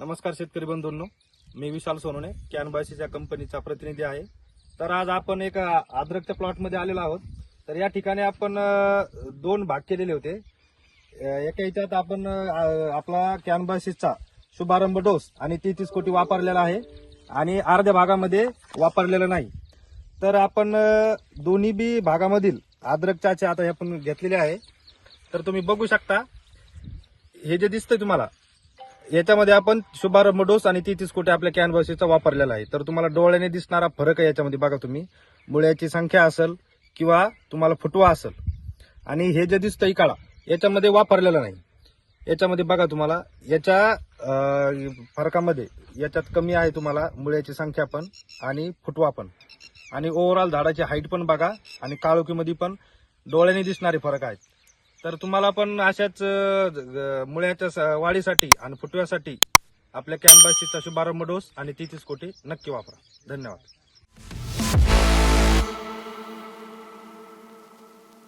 नमस्कार शेतकरी बंधूंनो. मी विशाल सोनवणे कॅनबासीच्या कंपनीचा प्रतिनिधी आहे. तर आज आपण एका आद्रकच्या प्लॉटमध्ये आलेलो आहोत. तर या ठिकाणी आपण दोन भाग केलेले होते. एका याच्यात आपण आपला कॅनबायसीसचा शुभारंभ डोस आणि तीस कोटी वापरलेला आहे आणि अर्ध्या भागामध्ये वापरलेलं नाही. तर आपण दोन्ही बी भागामधील अद्रकचे आता हे आपण घेतलेले आहे. तर तुम्ही बघू शकता. हे जे दिसतंय तुम्हाला याच्यामध्ये आपण शुभारंभ डोस आणि तेहतीस कोटी आपल्या कॅनव्हासीचा वापरलेला आहे. तर तुम्हाला डोळ्याने दिसणारा फरक आहे याच्यामध्ये बघा तुम्ही. मुळ्याची संख्या असेल किंवा तुम्हाला फुटवा असेल. आणि हे जे दिसतंय काळा याच्यामध्ये वापरलेलं नाही. याच्यामध्ये बघा तुम्हाला याच्या फरकामध्ये याच्यात कमी आहे तुम्हाला मुळ्याची संख्या पण आणि फुटवा पण. आणि ओव्हरऑल झाडाची हाईट पण बघा आणि काळोखीमध्ये पण डोळ्याने दिसणारे फरक आहेत. तर तुम्हाला पण अशाच मुळ्याच्या स- वाढीसाठी आणि फुटव्यासाठी आपल्या कॅनबासीचा शुभारंभ डोस आणि तेहतीस कोटी नक्की वापरा. धन्यवाद.